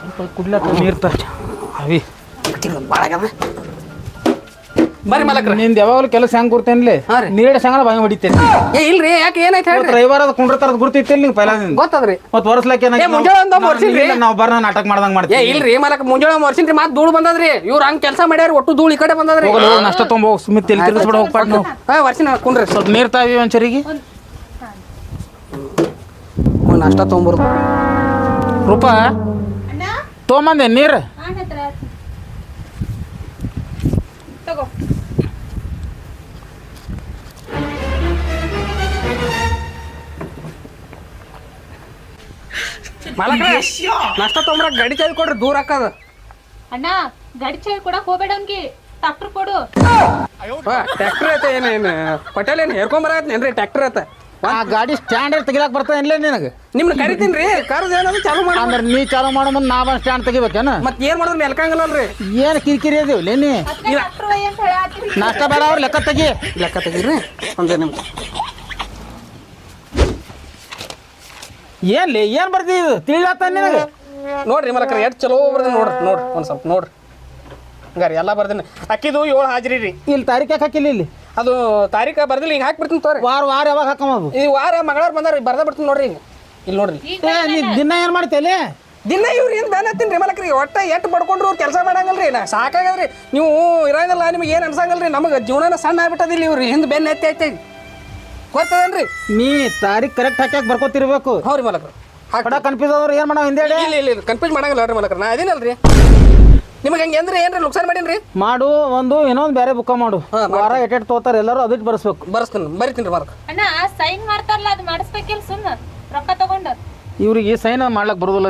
ಸ್ವಲ್ಪ ನೀರ್ ತ ಅವಿ. ಬರ್ರಿ ಮಲಕ್ರ. ನಿಂದ ಯಾವಾಗಲೂ ಕೆಲಸ ಹೆಂಗ್ ಗುರ್ತೇನ್ಲಿ? ಹಾಂ ರೀ. ನೀರಡ ಸಂಗಡ ಬಾಯಿ ಹೊಡಿತೇನೆ ಏ ಇಲ್ರಿ ಯಾಕೆ ಏನಾಯ್ತು ಹೇಳ್ರಿ? ರವಿವಾರ ಕುಂಡ್ರತಾರ ಗುರ್ತಿತ್ತೇಲಿ ನಿಂಗೆ ಪೈಲ ಗೊತ್ತದ್ರಿ. ಮತ್ ವರ್ಷಲಕ್ಕೆ ಏ, ಮುಂಜಾನೆ ಒಂದ್? ನಾವು ಬರ್ನ ನಾಟಕ ಮಾಡ್ದಂಗ್ ಏ ಮಾಡ್ತೀವಿ ಇಲ್ರಿ ಮಲಕ್ ಮುಂಜಾನೆ ಮರ್ಸಿನ್ರಿ ಮಾತ್ ಧೂಳು ಬಂದದ್ರಿ. ಇವ್ರ ಹಂಗ್ ಕೆಲಸ ಮಾಡ್ಯಾರ ಒಟ್ಟು ಧೂಳು ಈ ಕಡೆ ಬಂದದ್ರಿ. ಹೋಗಲ್ಲ ಹೋಗ್ ನಷ್ಟ ತೊಗೊಂಡ್ ಹೋಗ್ ಸುಮ್ಮನೆ ತಿಳಿ ತಿರ್ಗಿಸ್ಬಿಡ ಹೋಗ್ಪಾಟ್ ನಾವು. ಹಾ ವರ್ಷಿನ ಕುಂಡ್ರಿ. ಸ್ವಲ್ಪ ನೀರ್ ತಾವಿ ಒಂಚರಿಗೆ. ನಾಷ್ಟ ತೊಗೊಂಬರ್ದು ರೂಪ ತೊಗೊಂಬಂದೆ ನೀರು ತಗೋ ಮಲಕ್ರ ನಾಷ್ಟ ತೊಗೊಂಬರಕ್ ಗಾಡಿ ಚಾವಿ ಕೊಡ್ರಿ ದೂರ ಹಾಕದ ಅಣ್ಣ ಗಾಡಿ ಚಾವಿ ಕೊಡಕ್ ಹೋಗ್ಬೇಡ ಅವ್ನಿಗೆ. ಟ್ರಾಕ್ಟರ್ ಕೊಡು. ಟ್ರ್ಯಾಕ್ಟರ್ ಐತೆ ಏನೇನು ಪಟೇಲ್ ಏನು ಹೇರ್ಕೊಂಬರತ್ನೇನ್ರಿ ಟ್ರ್ಯಾಕ್ಟರ್ ಐತೆ. ಆ ಗಾಡಿ ಸ್ಟ್ಯಾಂಡ್ ತೆಗಿಲಾಕ್ ಬರ್ತದೆ ಇಲ್ಲ ನಿನಗೆ? ನಿಮ್ನ ಕರಿತೀನಿ ಕರ್ದು ಏನಾದ್ರು ಚಾಲು ಮಾಡ ಅಂದ್ರೆ ನೀ ಚಾಲು ಮಾಡೋ ಮುಂದೆ ನಾ ಬಂದು ಸ್ಟ್ಯಾಂಡ್ ತೆಗಿಬೇಕೇನ? ಮತ್ ಏನ್ ಮಾಡಿದ್ರು ನೆಲ್ಕಂಗಲ್ಲಲ್ರಿ ಏನ್ ಕಿರಿಕಿರಿ ಅದೇವ್ ನೀ? ನಾಷ್ಟ ಬೇಡ ಅವ್ರ ಲೆಕ್ಕ ತೆಗಿ. ಲೆಕ್ಕ ತೆಗೀರಿ. ಒಂದೇ ನಿಮಿಷ ಏನ್ಲಿ ಏನ್ ಬರ್ದಿ ಇದು? ತಿಳಿಲತ್ತ ನಿನಗೆ? ನೋಡ್ರಿ ಮಲಕ್ರ ಎಷ್ಟು ಚಲೋ ಬರ್ದ ನೋಡ್ರಿ ನೋಡ್ರಿ ಒಂದ್ ಸ್ವಲ್ಪ ನೋಡ್ರಿ. ಹಂಗಾರಿ ಎಲ್ಲ ಬರ್ದಿನ. ಅಕ್ಕಿದು ಏಳು ಹಾಜರಿ ರೀ ಇಲ್ಲಿ ತಾರೀಕು ಯಾಕೆ ಹಾಕಿಲ್ಲ ಇಲ್ಲಿ? ಅದು ತಾರೀಖ ಬರ್ದಿಲ್ಲ ಈಗ ಹಾಕ್ಬಿಡ್ತೀನಿ ತೋರಿ ವಾರ ವಾರ ಯಾವಾಗ ಹಾಕೋದು ಈ ವಾರ ಮಂಗಳವಾರ ಬಂದಾರ ಬರ್ದ ಬಿಡ್ತೀನಿ ನೋಡ್ರಿ ಈಗ. ಇಲ್ಲಿ ನೋಡ್ರಿ. ಏ ನೀ ದಿನ ಏನ್ ಮಾಡ್ತೇಲಿ ದಿನ ಇವ್ರು ಏನು ಬ್ಯಾನ್ ಹತ್ತೀನಿ ರೀ ಮಲಕ್ರಿ ಒಟ್ಟ ಎಟ್ಟು ಬಡ್ಕೊಂಡ್ರು ಅವ್ರು ಕೆಲಸ ಮಾಡಂಗಲ್ರಿ ನಾ ಸಾಕಾಗದ್ರಿ. ನೀವು ಇರಂಗಿಲ್ಲ ನಿಮಗೆ ಏನು ಅನ್ಸಂಗಲ್ರಿ ನಮಗೆ ಜೀವನನ ಸಣ್ಣ ಆಗ್ಬಿಟ್ಟದಿಲ್ಲ ಇವ್ರು ಹಿಂದೆ ಬೆನ್ನ ಎತ್ತಿ ಐತೆ ಗೊತ್ತದೇನ್ರಿ? ನೀ ತಾರೀಕ್ ಕರೆಕ್ಟ್ ಹಾಕ್ಯಾಕ ಬರ್ಕೋತಿರ್ಬೇಕು. ಹೌರಿ ಮಲಕ್ರು. ಕಡ ಕನ್ಫ್ಯೂಸ್ ಆದ್ರೆ ಏನ್ ಮಾಡೋ ಹಿಂದೆ ಇಲ್ಲ ಇಲ್ಲ ಇಲ್ಲ ಕನ್ಫ್ಯೂಸ್ ಮಾಡಂಗಿಲ್ಲ ರೀ ಮಲಕ್ರ ನಾ ಅದೀನಲ್ರಿ. ನಿಮಗೆ ಹಂಗೆ ಅಂದ್ರೆ ಏನ್ರಿ ನುಕ್ಸಾನ್ ಮಾಡೀನಿ ಮಾಡು ಒಂದು ಇನ್ನೊಂದು ಬೇರೆ ಬುಕ್ಕ ಮಾಡು. ವಾರ ಎಟ್ ತೋತಾರ ಎಲ್ಲರೂ ಅದಕ್ಕೆ ಬರ್ಸ್ಬೇಕು. ಬರ್ಸ್ತೀನಿ ಬರಿತೀನಿ ರೀ ಮಲಕ್ರ ಅಣ್ಣ ಸೈನ್ ಮಾಡ್ತಾರಲ್ಲ ಅದು ಮಾಡಿಸ್ಬೇಕಿಲ್ಲ ಸುಮ್ಮ ರೊಕ್ಕ ತಗೊಂಡು. ಇವ್ರಿಗೆ ಸೈನ್ ಮಾಡ್ಲಕ್ ಬರೋದಿಲ್ಲ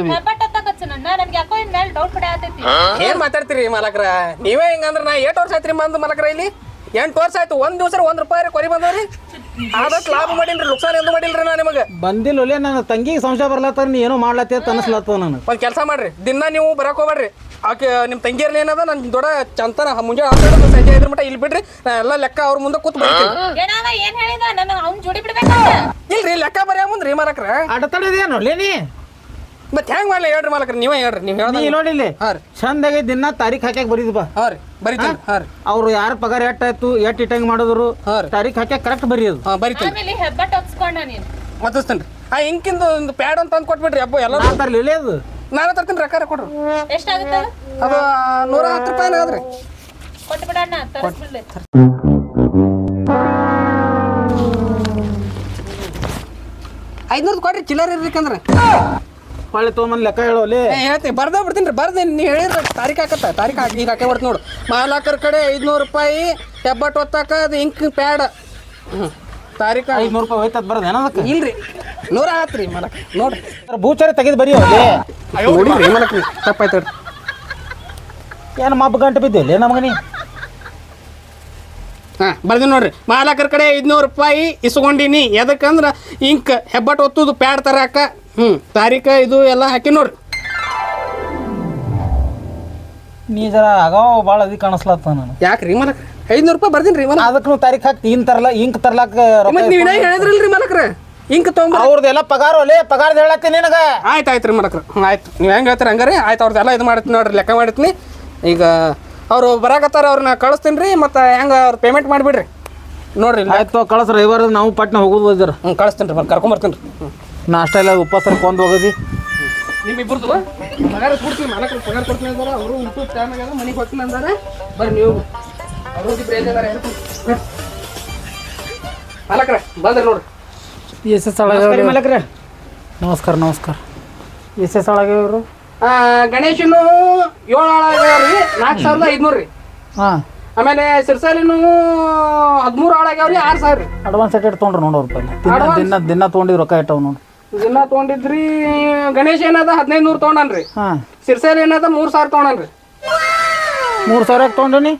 ಆತೈತಿ ಏನ್ ಮಾತಾಡ್ತೀರಿ ಮಲಕ್ರ? ನೀವೇ ಹಿಂಗಂದ್ರ ನಾ ಏಟ್ ವರ್ಷ ಆಯ್ತ್ರಿ ಬಂದು ಮಲಕ್ರ ಇಲ್ಲಿ? ಎಂಟು ವರ್ಷ ಆಯ್ತು ಒಂದ್ ದಿವಸ ಒಂದ್ ರೂಪಾಯಿ ಕೊರಿ ಬಂದವ್ರಿ? ಆದಷ್ಟು ಲಾಭ ಮಾಡೀನ್ರಿ ನುಕ್ಸಾನ್ ಎಂದು ಮಾಡಿಲ್ರಿ ನಾ ನಿಮಗೆ. ಬಂದಿಲ್ಲ ಒಲೆ ನನ್ನ ತಂಗಿಗೆ ಸಂಶಯ ಬರ್ಲತ್ತಾರ ನೀ ಏನೋ ಮಾಡ್ಲತ್ತೇ ಅಂತ ನಾನು ಒಂದ್ ಕೆಲಸ ಮಾಡ್ರಿ ದಿನ ನೀವು ಬರಕ್ ಹೋಗ್ಬೇಡ್ರಿ ಆಕೆ ನಿಮ್ಮ ತಂಗಿಯರ್ ಏನದ? ನನ್ ದೊಡ್ಡ ಚಂತನ ಮುಂಜಾನೆ ಆಟಾಡೋದು ಸಂಜೆ ಐದ್ರ ಮಟ್ಟ ಇಲ್ಲಿ ಬಿಡ್ರಿ. ನಾ ಎಲ್ಲ ಲೆಕ್ಕ ಅವ್ರ ಮುಂದೆ ಕೂತ್ ಬರ್ತೀನಿ. ಏನಾವ ಏನ್ ಹೇಳಿದ? ನನ್ನ ಅವ್ನ್ ಜೋಡಿ ಬಿಡ್ಬೇಕಂತ ಇಲ್ರಿ ಲೆಕ್ಕ ಬರೆಯ ಮುಂದ್ರಿ ಮಾಲಕ್ರ. ಅಡತಡದೇನು ಲೇನಿ? ಮತ್ತೆ ಹೆಂಗ್ ಮಾಡ್ಲಿ? ಹೇಳ್ರಿ ಮಾಲಕ್ರ ನೀವೇ ಹೇಳ್ರಿ ನೀವು ನೀ ಹೇಳ್ದ ನೋಡಿಲ್ಲಿ? ಹಾ ರೀ. ಚಂದಾಗಿ ದಿನ ತಾರೀಖ್ ಹಾಕ್ಯಾಕ ಬರೀದ್ ಬಾ. ಹಾ ರೀ ಬರಿತೀನಿ ಹಾ? ರೀ. ಅವ್ರು ಯಾರ ಪಗಾರ ಎಟ್ಟಾಯ್ತು ಎಟ್ ಇಟ್ಟಂಗ್ ಮಾಡಿದ್ರು ಹಾ ರೀ. ತಾರೀಖ್ ಹಾಕ್ಯಾಕ ಕರೆಕ್ಟ್ ಬರೀದು ಹಾಂ ಬರಿತೀನಿ. ಆಮೇಲೆ ಹೆಬ್ಬಟ್ ನೀನ್. ಮತ್ತಿಸ್ತೇನೆ ಆ ಇಂಕಿಂದು ಒಂದು ಪ್ಯಾಡ್ ಅಂತ ತಂದು ಕೊಟ್ಬಿಡ್ರಿ ಅಬ್ಬ ಎಲ್ಲ ಇಲ್ಲೇ ತರ್ಲಿ ಅದು ನಾನು ತರ್ತೀನಿ ರೊಕ್ಕ ಕೊಡ್ರಿ. ಎಷ್ಟಾಗುತ್ತೆ? ಅದು ನೂರ ಹತ್ತು ರೂಪಾಯಿ ಆದ್ರಿ. ಕೊಟ್ಟು ಬಿಡಣ್ಣ ತರಿಸ್ಬಿಡ್ಲಿ ಐದ್ನೂರು ಕೊಡ್ರಿ ಚಿಲ್ಲರ್ ಇರ್ಬೇಕಂದ್ರೆ. ಹೊಳ್ಳಿ ತೊಗೊಂಬಂದು ಲೆಕ್ಕ ಹೇಳೋಲಿ ಏ, ಹೇಳ್ತೀನಿ ಬರ್ದ ಬಿಡ್ತೀನಿ ರೀ ಬರ್ದೇನಿ ನೀವು ಹೇಳಿದ್ರೆ ತಾರೀಕು ಹಾಕತ್ತ ತಾರೀಕು ಹಾಕಿ ಈಗ ಹಾಕೇ ಬರ್ತೀನಿ ನೋಡು. ಮಾಲಾಕರ ಕಡೆ ಐದುನೂರು ರೂಪಾಯಿ ಹೆಬ್ಬಟ್ಟು ಒತ್ತಾಕ ಅದು ಇಂಕ್ ಪ್ಯಾಡ್. ಹ್ಞೂ ತಾರೀಕು? ಐದ್ನೂರು ರೂಪಾಯಿ ಹೋಯ್ತದ ಬರೋದು ಏನದಕ್ಕೆ ಇಲ್ರಿ. ನೂರ ಆತ್ರಿ ರೀ ಮಲಕ್ ನೋಡ್ರಿ. ಬೂಚಾರಿ ತೆಗೆದು ಬರೀ ನೋಡಿರಿ ಅಯ್ಯೋ. ರೀ ತಪ್ಪಾಯ್ತು ಏನು ಮಬ್ಬ ಗಂಟೆ ಬಿದ್ದಿಲ್ಲ ನಮಗನಿ ಹಾಂ ಬರ್ದಿ ನೋಡ್ರಿ. ಮಾಲಕರ ಕಡೆ ಐದುನೂರು ರೂಪಾಯಿ ಇಸ್ಕೊಂಡಿನಿ. ಎದಕ್ಕಂದ್ರೆ ಇಂಕ್ ಹೆಬ್ಬಟ್ಟು ಒತ್ತುದು ಪ್ಯಾಡ್ ತರಾಕ. ಹ್ಮ್ ತಾರೀಕ ಇದು ಎಲ್ಲ ಹಾಕಿ ನೋಡ್ರಿ. ನೀ ಜರ ಆಗೋ ಭಾಳ ಅದಿ ಕಾಣಿಸ್ಲತ್ತ ನಾನು ಯಾಕ್ರಿ ಮಲಕ್ ಐದುನೂರು ರೂಪಾಯಿ ಬರ್ತೀನಿ ರೀ ಮನ ಅದಕ್ಕೆ ನೀವು ತಾರೀಖ್ ಹಾಕ್ತಿ ಇನ್ ತರಲ ಇಂಕ್ ತರ್ಲಾಕ ಮತ್ತೆ ನೀವು ಹೇಳಿದ್ರಲ್ರಿ ಮಲಕ್ರ? ಇಂಕ್ ಅವ್ರದ್ದು ಅವ್ರದ್ದೆಲ್ಲ ಪಗಾರ ಒಲೆ ಪಗಾರದ ಹೇಳತ್ತೀನಿ ನಿನಗ. ಆಯ್ತು ಆಯ್ತು ರೀ ಮಾಡಕ್ರ ಆಯ್ತು. ನೀವು ಹೆಂಗೆ ಹೇಳ್ತೀರಿ ಹಂಗಾರೆ? ಆಯ್ತು ಅವ್ರದ್ದೆಲ್ಲ ಇದು ಮಾಡ್ತೀನಿ ನೋಡ್ರಿ ಲೆಕ್ಕ ಮಾಡ್ತೀನಿ. ಈಗ ಅವರು ಬರಾಕತ್ತಾರ ಅವ್ರನ್ನ ಕಳಿಸ್ತೀನಿ ರೀ ಮತ್ತು ಹೆಂಗೆ ಅವ್ರು ಪೇಮೆಂಟ್ ಮಾಡಿಬಿಡ್ರಿ. ನೋಡ್ರಿ ಆಯ್ತು ಕಳಿಸ್ರಿ ರವಿವಾರ ನಾವು ಪಟ್ನ ಹೋಗೋದು ಇದ್ರ ಹ್ಞೂ ಕಳಿಸ್ತೀನಿ ರೀ ಬಂದು ಕರ್ಕೊಂಬರ್ತೀನಿ ರೀ. ನಾಷ್ಟ ಎಲ್ಲ ಉಪವಾಸ ಕೊಂದು ಹೋಗೋದಿ. ನಿಮ್ಮಿಬ್ಬರದು ಪಗಾರ ಕೊಡ್ತೀನಿ ಮಾಲಕ್ರು ಪಗಾರ ಕೊಡ್ತೀನಿ ಅಂದಾರ. ಅವರು ಊಟದ ಟೈಮ್ ಆಗ್ಯಾರ ಮನೆಗೆ ಹೋಗ್ತೀನಿ ಅಂದಾರ. ಬರ್ರಿ ನೀವು. ಮಾಲಕ್ರ ಬಂದ್ರಿ ನೋಡ್ರಿ. ಎಸ್ ಎಸ್ ಒಳಗೆ ನಮಸ್ಕಾರ ನಮಸ್ಕಾರ ಎಸ್ ಎಸ್ ಒಳಗೆ ಇವರು ಗಣೇಶನು ಏಳು ಆಳಾಗ್ಯಾವ್ರಿ ನಾಲ್ಕು ಸಾವಿರದ ಐದುನೂರು ರೀ ಹಾಂ. ಆಮೇಲೆ ಸಿರ್ಸಾಲಿನು ಹದಿಮೂರು ಆಳಾಗ್ಯಾವ್ರಿ ಆರು ಸಾವಿರ ರೀ ಅಡ್ವಾನ್ಸ್ ಎಟ್ ತೊಗೊಂಡ್ರಿ ನೋಡೋರು ರೂಪಾಯಿ ದಿನ ದಿನ ದಿನ ತೊಗೊಂಡಿದ್ದು ರೊಕ್ಕ ಇಟ್ಟವು ನೋಡ್ರಿ ದಿನ ತೊಗೊಂಡಿದ್ರಿ ಗಣೇಶ ಏನದ ಹದಿನೈದು ನೂರು ತೊಗೊಂಡನ್ರಿ. ಹಾಂ. ಸಿರ್ಸಾಲಿ ಏನದ ಮೂರು ಸಾವಿರ ತೊಗೊಂಡನ್ರಿ. ಮೂರು ಸಾವಿರ ತೊಗೊಂಡನಿ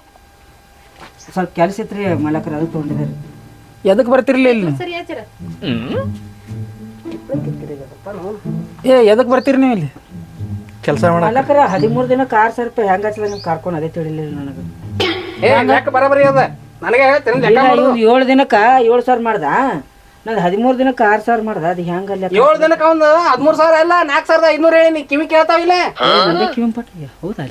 ಸ್ವಲ್ಪ ಕೆಲಸ ಇತ್ರಿ ಮಲಕರ ಅದು ತೊಗೊಂಡಿದ್ದಾರೆ. ಎದಕ್ಕೆ ಬರ್ತಿರ್ಲಿ ಇಲ್ಲಿ? ಸರಿ ಆಚರ. ಏ ಎದಕ್ಕೆ ಬರ್ತೀರಿ ನೀವು ಇಲ್ಲಿ? ಕೆಲಸ ಮಾಡ ಹದಿಮೂರ್ ಹದಿಮೂರು ದಿನ ಕಾರ್ ಸ್ವಲ್ಪ ಹೆಂಗ ಹಚ್ಚದ ನಿಮ್ ಕರ್ಕೊಂಡು ಅದೇ ತಿಳಿಲಿಲ್ಲ ನನಗೆ. ಏ ಲೆಕ್ಕ ಬರಬರಿ ಅದ? ನನಗೆ ಹೇಳ್ತೀನಿ ಲೆಕ್ಕ ಮಾಡೋದು. ಇವ್ನು ಏಳು ದಿನಕ್ಕ ಏಳು ಸಾವಿರ ಮಾಡ್ದ. ನಾನು ಹದಿಮೂರು ದಿನಕ್ಕೆ ಆರು ಸಾವಿರ ಮಾಡ್ದ ಅದು ಹೆಂಗ ಅಲ್ಲ ಏಳು ದಿನಕ್ಕೆ ಒಂದು ಹದಿಮೂರು ಸಾವಿರ ಅಲ್ಲ ನಾಲ್ಕು ಸಾವಿರದ ಐನೂರು ಹೇಳಿ ನೀ ಕಿವಿ ಕೇಳ್ತಾವಿಲ್ಲ ಕಿವಿ ಪಟ್ಟಿ. ಹೌದಾ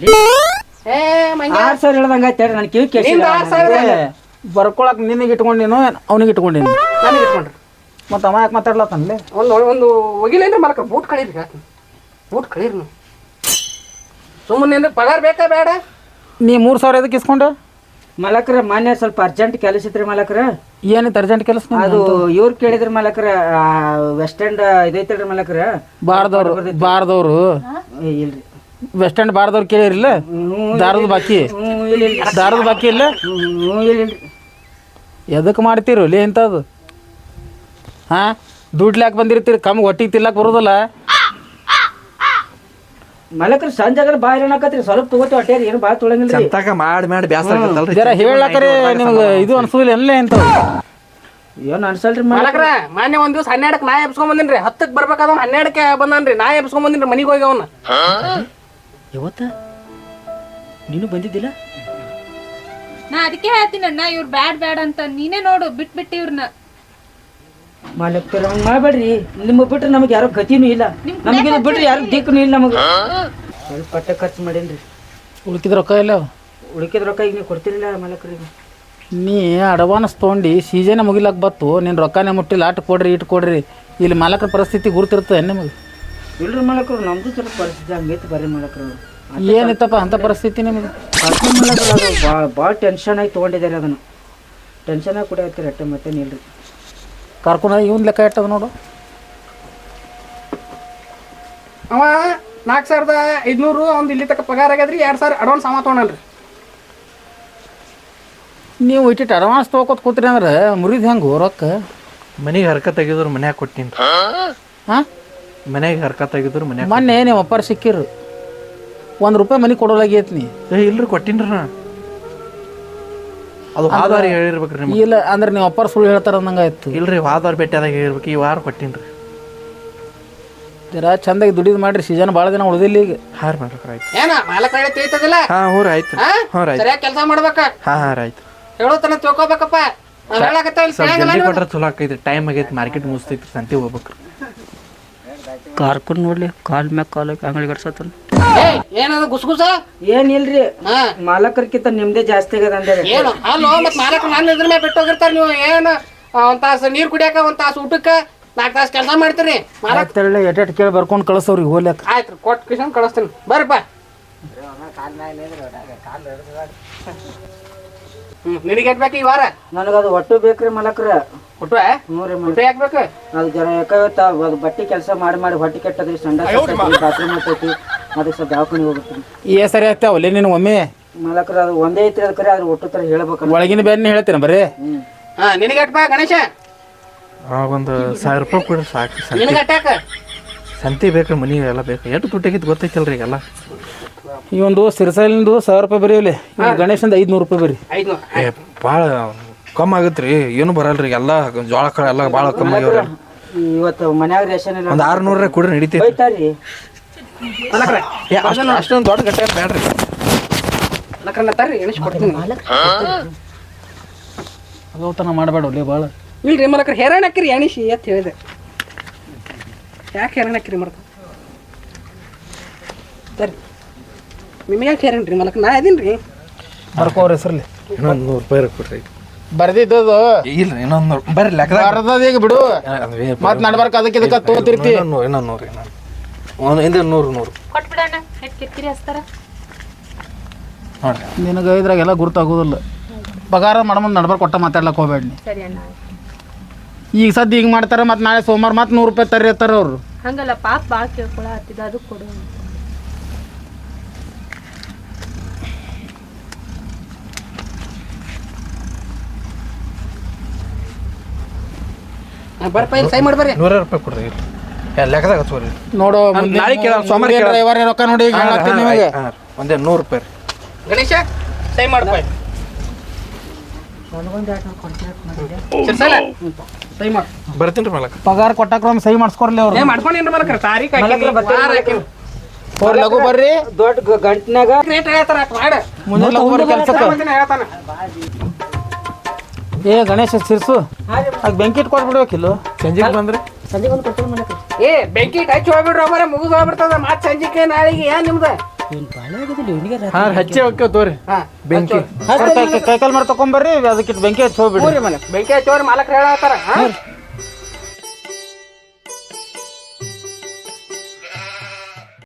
ಆರು ಸಾವಿರ ಹೇಳ್ದಂಗ ಆಯ್ತು ನನ್ನ ಕಿವಿ ನಿಂದ ಆರು ಸಾವಿರ ಬರ್ಕೊಳಕ್ಕೆ ಬರ್ಕೊಳಕ್ ನಿನಗೆ ನೀನು ಅವನಿಗೆ ಇಟ್ಕೊಂಡಿನಿ. ನನಗೆ ಇಟ್ಕೊಂಡ್ರಿ. ಮತ್ತೆ ಅವ ಯಾಕೆ ಮಾತಾಡ್ಲತ್ತನ್ಲೆ? ಒಂದು ಒಂದು ಒಗಿಲೇನ್ರಿ ಮಲಕ? ಬೂಟ್ ಕಳೀರಿ ಹೇಳ್ತೀನಿ. ಬೂಟ್ ಕಳೀರಿ ನೀವು. ಸುಮ್ಮನೆ ಪಗಾರ ಬೇಕಾ ಬೇಡ. ನೀ ಮೂರು ಸಾವಿರ ಎದಕ್ಕೆ ಇಸ್ಕೊಂಡೆ? ಮಲಕ್ರ ಮಾನ್ಯ ಸ್ವಲ್ಪ ಅರ್ಜೆಂಟ್ ಕೆಲಸ ಇತ್ರಿ ಮಲಕ್ರ. ಏನಿತ್ತು ಅರ್ಜೆಂಟ್ ಕೆಲಸ ಅದು ಇವ್ರು ಕೇಳಿದ್ರಿ ಮಲಕ್ರ ವೆಸ್ಟ್ ಎಂಡ್ ಇದೈತಲ್ರಿ ಮಲಕ್ರ. ಬಾರ್ದವ್ರು ಬಾರ್ದವ್ರು. ಏ, ಇಲ್ರಿ. ವೆಸ್ಟ್ ಎಂಡ್ ಬಾರ್ದವ್ರು ಕೇಳಿರಿಲ್ಲ ಹ್ಞೂ ದಾರದ ಬಾಕಿ. ದಾರದ ಬಾಕಿ ಇಲ್ಲ? ಎದಕ್ಕೆ ಮಾಡ್ತೀರಿ? ಲೇ ಇಂಥದ್ದು. ಹಾಂ? ದುಡ್ಲಾಕ್ ಬಂದಿರ್ತೀರಿ ಕಮ್ಗೆ ಹೊಟ್ಟಿಗೆ ತಿಲ್ಲಕ್ ಬರೋದಲ್ಲ. ಮಲಕ್ರ ಸಂಜಾಗರ ಬಾಯಿ ಏನಕತ್ರಿ ಸ್ವಲ್ಪ ತಗೋತಿ ಹೊಟ್ಟೇರಿ ಏನು ಬಾಯಿ ತೊಳಂಗಿಲ್ಲ ಚಂತಾಕ ಮಾಡಿ ಮಾಡಿ ಬ್ಯಾಸರ ಆಗತ್ತಲ್ರಿ. ಜರ ಹೇಳಕರೆ ನಿಮ್ಗೆ ಇದು ಅನ್ಸೋದಿಲ್ಲ ಎಲ್ಲ ಅಂತ. ಏನು ಅನ್ಸಲ್ರಿ ಮಲಕ್ರ? ಮಲಕ್ರ ಮಾನ್ಯ ಒಂದ್ ದಿವಸ ಹನ್ನೆರಡಕ್ಕೆ ನಾ ಎಬ್ಸ್ಕೊಂಡ್ ಬಂದಿನ್ರಿ. ಹತ್ತಕ್ಕೆ ಬರ್ಬೇಕಾದ ಹನ್ನೆರಡಕ್ಕೆ ಬಂದಾನ್ರಿ. ನಾ ಎಬ್ಸ್ಕೊಂಡ್ ಬಂದಿನ್ರಿ ಮನಿಗೆ ಹೋಗಿ ಅವನ್ನ ಯಾವತ್ತ? ನೀನು ಬಂದಿದ್ದಿಲ್ಲ? ನಾ ಅದಕ್ಕೆ ಹೇಳ್ತೀನಿ ಅಣ್ಣ ಇವ್ರು ಬ್ಯಾಡ್ ಬ್ಯಾಡ್ ಅಂತ. ನೀನೇ ನೋಡು ಬಿಟ್ ಬಿಟ್ಟಿ ಇವ್ರನ್ನ ಮಾಲಕ್ರ ಹಂಗ ಮಾಡ್ಬೇಡ್ರಿ. ನಿಮ್ಮ ಬಿಟ್ರೆ ನಮಗೆ ಯಾರೋ ಗತಿನೂ ಇಲ್ಲ. ನಮಗೆ ಇದು ಬಿಟ್ರೆ ಯಾರು ದಿಕ್ಕೂ ಇಲ್ಲ ನಮಗೆ. ಸ್ವಲ್ಪ ಪಟ್ಟ ಖರ್ಚು ಮಾಡೇನ್ರಿ. ಉಳ್ಕಿದ ರೊಕ್ಕ ಇಲ್ಲ ಉಳ್ಕಿದ ರೊಕ್ಕ ಈಗ ನೀವು ಕೊಡ್ತಿರಲಿಲ್ಲ ಮಾಲಕ್ರಿಗೆ ನೀ ಅಡವಾನ್ಸ್ ತೊಗೊಂಡು ಸೀಸನ್ ಮುಗಿಲಕ್ ಬತ್ತು. ನಿನ್ನ ರೊಕ್ಕನೇ ಮುಟ್ಟಿಲ್ಲ ಆಟ ಕೊಡ್ರಿ ಇಟ್ ಕೊಡ್ರಿ. ಇಲ್ಲಿ ಮಾಲಕರ ಪರಿಸ್ಥಿತಿ ಗುರುತಿರ್ತದೆ ನಿಮಗೆ? ಇಲ್ರಿ ಮಾಲಕರು ನಮ್ದು ಸ್ವಲ್ಪ ಪರಿಸ್ಥಿತಿ ಹಂಗೈತಿ ಬರ್ರಿ ಮಾಲಕರು. ಏನಿತ್ತಪ್ಪ ಅಂತ ಪರಿಸ್ಥಿತಿ ನಿಮಗೆ ಅರ್ಥ ಅದು ಭಾಳ ಭಾಳ ಟೆನ್ಷನ್ ಆಗಿ ತೊಗೊಂಡಿದ್ದಾರೆ ಅದನ್ನು. ಟೆನ್ಷನ್ ಆಗಿ ಕೂಡ ಆಯ್ತು ಅಟ್ಟೆ ಮತ್ತೇನಿಲ್ರಿ ಕರ್ಕೊಂಡು ಇವನ್ ಲೆಕ್ಕ ಇಟ್ಟದ ನೋಡು. ಅವ ನಾಲ್ಕು ಸಾವಿರದ ಐದ್ನೂರು ಅವ್ನು ಇಲ್ಲಿ ತಕ್ಕ ಪಗಾರ ಆಗ್ಯದ್ರಿ ಎರಡು ಸಾವಿರ ಅಡ್ವಾನ್ಸ್ ಅವ ತೊಗೊಂಡನ್ರಿ ನೀವು ಇಟ್ಟಿಟ್ಟು ಅಡ್ವಾನ್ಸ್ ತೊಗೊತ್ ಕೂತ್ರಿ ಅಂದ್ರೆ ಮುರಿದು ಹೆಂಗೆ ರೊಕ್ಕ ಮನೆಗೆ ಹರಕ ತೆಗೆದ್ರು ಮನ್ಯಾಗ ಕೊಟ್ಟಿನಿ. ಹಾಂ? ಮನ್ಯಾಗ ಹರ್ಕತ್ ಆಗಿದ್ರು ಮನ್ಯಾಗ ಮೊನ್ನೆ ನೀವು ಅಪ್ಪಾರ ಸಿಕ್ಕಿರು ಒಂದು ರೂಪಾಯಿ ಮನೆ ಕೊಡೋಲಾಗೈತಿ ನೀ. ಏ ಇಲ್ರಿ ಕೊಟ್ಟಿನ್ರಿ ನಾ. ಅದು ಆಧಾರ ಹೇಳಿರ್ಬೇಕ್ರಿ ನಿಮ್ಗೆ. ಇಲ್ಲ ಅಂದ್ರೆ ನೀವು ಅಪ್ಪಾರ ಸುಳ್ಳು ಹೇಳ್ತಾರ ಅಂದಂಗೆ ಆಯ್ತು ಇಲ್ರಿ ವಾದವಾರ ಭೇಟಿಯಾದಾಗ ಹೇಳಿರ್ಬೇಕು ಈ ವಾರ ಕೊಟ್ಟಿನ್ರಿ. ಜರ ಚಂದಾಗಿ ದುಡಿದು ಮಾಡ್ರಿ ಸೀಸನ್ ಭಾಳ ದಿನ ಉಳಿದಿಲ್ಲ ಈಗ. ಹಾರ್ ಮಾಡ್ರಿ ಆಯ್ತು. ಏನ ಮಾಲಕ್ ಹೇಳಿ ತಿಳಿತದಿಲ್ಲ? ಹಾಂ ಹ್ಞೂ ರೀ ಆಯ್ತು. ಹಾ? ಹ್ಞೂ ರೀ ಆಯ್ತು. ಸರಿಯಾಗಿ ಕೆಲಸ ಮಾಡ್ಬೇಕ? ಹಾಂ ಹಾಂ ರೀ ಆಯ್ತು. ಹೇಳೋತನ ತಿಳ್ಕೊಬೇಕಪ್ಪ. ನಾವ್ ಹೇಳಕತ್ತೇವಲ್ಲ ಸ್ವಲ್ಪ ಕೇಳಂಗಿಲ್ಲ ಜಲ್ದಿ ನೀವು. ಕೊಟ್ರೆ ಚಲೋ ಆಕೈತಿ ಟೈಮ್ ಆಗೈತಿ ಮಾರ್ಕೆಟ್ ಮುಗಿಸ್ತೈತಿ ಸಂತಿ ಹೋಗ್ಬೇಕ್ರಿ. ಕಾರ್ಕೊಂಡು ನೋಡ್ಲಿ ಕಾಲ್ ಮ್ಯಾಗ ಕಾಲ್ ಅಂಗಡಿ ಗಡ್ಸತ್ತ ಏನದ ಗುಸ್ ಗುಸ್ಗುಸ? ಏನಿಲ್ರಿ ಹಾ. ಮಾಲಕರ್ಕಿಂತ ನಿಮ್ದೇ ಜಾಸ್ತಿ ಆಗ್ಯದ ಅಂದ್ರೆ. ಏನು? ಅಲ್ಲೋ ಮತ್ ಮಾಲಕ್ ನಾನು ಇದ್ರ ಮೇಲೆ ಬಿಟ್ಟು ಹೋಗಿರ್ತಾರ ನೀವು? ಏನು? ಒಂದ್ ತಾಸು ನೀರ್ ಕುಡಿಯಾಕ ಒಂದ್ ತಾಸು ಊಟಕ್ಕ ನಾಲ್ಕು ತಾಸು ಕೆಲಸ ಮಾಡ್ತೀರಿ? ಮಾಲಕ್ ಆಯ್ತಲ್ಲ ಎಟ್ ಕೇಳಿ ಬರ್ಕೊಂಡು ಕಳಿಸೋರಿಗೆ ಹೋಗ್ಲಕ್ಕ. ಆಯ್ತು ಕೊಟ್ಟು ಕಿಶನ್ ಕಳಿಸ್ತೀನಿ. ಬರ್ರಪ್ಪ ಹ್ಮ್ ನಿನಗೆ ಬೇಕು ಈ ವಾರ? ನನಗದು ಒಟ್ಟು ಬೇಕ್ರಿ ಮಲಕ್ರ. ಒಟ್ಟು ಹ್ಞೂ ರೀ ಹುಟ್ಟು ಹಾಕ್ಬೇಕು ಅದು ಜರ ಯಾಕವತ್ತ ಅದು ಬಟ್ಟೆ ಕೆಲಸ ಮಾಡಿ ಮಾಡಿ ಹೊಟ್ಟೆ ಕೆಟ್ಟದ್ರಿ ಸಂಡ ಬಾತ್ರೂಮ್ ಆಗ್ತೈತಿ ಅದಕ್ಕೆ ಸ್ವಲ್ಪ ದವಾಖಾನೆ ಹೋಗ್ಬೇಕ್ರಿ ಏ ಸರಿ ಆಗ್ತಾವಲ್ಲ ನೀನು ಒಮ್ಮೆ? ಮಲಕ್ರ ಅದು ಒಂದೇ ಐತ್ರಿ ಅದಕ್ಕೆ ಅದ್ರ ಒಟ್ಟು ಥರ ಹೇಳ್ಬೇಕಲ್ಲ. ಒಳಗಿನ ಬೇರೆ ಹೇಳ್ತೀನಿ ಬರೀ ಹ್ಞೂ. ಹಾ ನಿನಗೆ ಬಾ ಗಣೇಶ? ಒಂದು ಸಾವಿರ ರೂಪಾಯಿ ಕೊಡ್ರಿ ಸಾಕು ಸಂತಿ. ನಿನಗೆ ಅಟ್ಟಾಕ ಸಂತಿ ಬೇಕ್ರಿ ಮನಿ ಎಲ್ಲ ಬೇಕು. ಎಷ್ಟು ದುಡ್ಡಾಗಿತ್ತು ಗೊತ್ತೈತಲ್ರಿ ಈಗೆಲ್ಲ? ಈ ಒಂದು ಸಿರಸಲಿಂದು ಸಾವಿರ ರೂಪಾಯಿ ಬರೀಲಿ ಗಣೇಶಂದು ಐದ್ನೂರು ರೂಪಾಯಿ ಬರೀ. ಏ ಭಾಳ ಕಮ್ಮಿ ಆಗತ್ರಿ. ಏನು ಬರಲ್ರಿ ಎಲ್ಲ ಜೋಳ ಕಾಳು ಎಲ್ಲ ಭಾಳ ಕಮ್ಮಿ ಆಗ್ಯಾವ್ರಿ. ಇವತ್ತು ಮನ್ಯಾಗ ರೇಷನ್ ಇಲ್ಲ ಒಂದು ಆರುನೂರ ಕೊಡ್ರಿ ನಡಿತೈತಿ. ಬೈತಾರಿ ಏ ಅಷ್ಟೊಂದು ದೊಡ್ಡ ಗಟ್ಟೆ ಏನ್ ಬ್ಯಾಡ್ರಿ. ತರ್ರಿ ಎಣಿಸಿ ಕೊಡ್ತೀನಿ. ಅದೌತನ ಮಾಡಬೇಡ ಒಳ್ಳೆ ಭಾಳ ಇಲ್ರಿ ಮಲಕ್ರ ಹೆರಾಣ್ ಹಾಕಿರಿ ಎಣಿಸಿ ಅಂತ ಹೇಳಿದೆ. ಯಾಕೆ ಹೆರಾಣ್ ಹಾಕಿರಿ ತರ್ರಿ. ನಿಮಗೆ ಯಾಕೆ ಹೆರಾಣ್ ರೀ ಮಲಕ್ ನಾ ಇದೀನಿ ರೀ ಬರ್ಕೋರ ಹೆಸರಲ್ಲಿ. ಇನ್ನೊಂದು ನೂರು ರೂಪಾಯಿ ಕೊಡ್ರಿ ಬರ್ದಿದ್ದದು ಇಲ್ಲ ಇನ್ನೊಂದು ನೂರು ಬರ್ರಿ ಲೆಕ್ಕದಾಗ ಬರ್ದದ ಈಗ ಬಿಡು. ಮತ್ತೆ ನಡ್ಬಾರ್ಕ ಅದಕ್ಕೆ ಇದಕ್ಕೆ ತಗೋತಿರ್ತಿ ನೂರು ಇನ್ನೊಂದು ನೂರು ಇನ್ನೊಂದು ಒಂದು ಹಿಂದೆ ನೂರು ನೂರು. ಕೊಟ್ಬಿಡಣ್ಣ ಹೆಟ್ ಕಿರಿಕಿರಿ ಹಚ್ತಾರ. ನೋಡ್ರಿ. ನಿನಗೆ ಇದ್ರಾಗೆಲ್ಲ ಗುರ್ತಾಗೋದಿಲ್ಲ. ಪಗಾರ ಮಾಡಮಂದು ನಡ್ಬರ್ ಕೊಟ್ಟ ಮಾತಾಡ್ಲಕ್ ಹೋಗ್ಬೇಡ ನೀ ಸರಿ ಅಣ್ಣ. ಈಗ ಸದ್ಯ ಹಿಂಗೆ ಮಾಡ್ತಾರೆ ಮತ್ತೆ ನಾಳೆ ಸೋಮವಾರ ಮತ್ತೆ ನೂರು ರೂಪಾಯಿ ತರ್ರಿ ಅವ್ರು. ಹಂಗಲ್ಲ ಪಾಪ ಭಾಳ ಕೇಳ್ಕೊಳ ಹತ್ತಿದ ಅದು ಕೊಡು ಬರ್ಪ ಇಲ್ಲಿ ಸೈ ಮಾಡ್ಬರ್ರಿ. ನೂರ ರೂಪಾಯಿ ಕೊಡ್ರಿ ಲೆಕ್ಕದಾಗ ಹಚ್ಕೋರಿ ನೋಡು ನಾಳೆ ಕೇಳ ಸೋಮವಾರ. ರವಿವಾರ ರೊಕ್ಕ ನೋಡಿ ಈಗ ಹೇಳತ್ತೀನಿ ನಿಮಗೆ. ಒಂದೇ ನೂರು ರೂಪಾಯಿ ಗಣೇಶ ಸೈ ಬರ್ತೀನಿ ಮಲಕ. ಪಗಾರ ಕೊಟ್ಟಾಕ ಒಂದು ಸಹಿ ಮಾಡಿಸ್ಕೊಡ್ಲಿ ಅವ್ರು. ಮಾಡ್ಕೊಂಡೇನ್ರಿ ಮಲಕ್ರ ತಾರೀಖ್ ಹಾಕಿನಿ ವಾರ ಹಾಕಿನಿ ಹೋರ್ ಲಘು ಬರ್ರಿ. ದೊಡ್ಡ ಗಂಟನ್ಯಾಗ ರೇಟ್ ಹೇಳ್ತಾರ ಅಟ್ ಮಾಡ. ಮುಂಜಾನೆ ಲಘು ಬರ್ರಿ ಕೆಲ್ಸಕ್ಕೆ. ಹೇಳ್ತಾನ ಏ ಗಣೇಶ ಸಿರ್ಸು. ಅದ್ ಬೆಂಕಿ ಇಟ್ಕೊಂಡು ಬಿಡ್ಬೇಕಿಲ್ಲ ಸಂಜೆಗೆ ಬಂದ್ರೆ. ಸಂಜೆ ಬಂದು ಕೊಡ್ತೀನಿ ಏ ಬೆಂಕಿ ಹಚ್ಚಿ ಹೋಗ್ಬಿಡ್ರಿ ಅವರ ಮುಗಿದು ಹೋಗ್ಬಿಡ್ತದ ಮತ್ತೆ ಸಂಜಿಕೆ ನಾಳೆಗೆ ಏನ್ ನಿಮ್ದು? ಹಾ ಹಚ್ಚಿ ಹೋಗ್ತೇವ್ ತೋರಿ. ಹಾ ಬೆಂಕಿ. ಕೈ ಕೈ ಕಾಲ್ ಮಾಡಿ ತಗೊಂಬರ್ರಿ ಅದಕ್ಕೆ ಬೆಂಕಿ ಹಚ್ಚಿ ಹೋಗ್ಬಿಡ್ರಿ. ಬೆಂಕಿ ಹಚ್ಚೋರಿ ಮಾಲಕ್ರು ಹೇಳತ್ತಾರ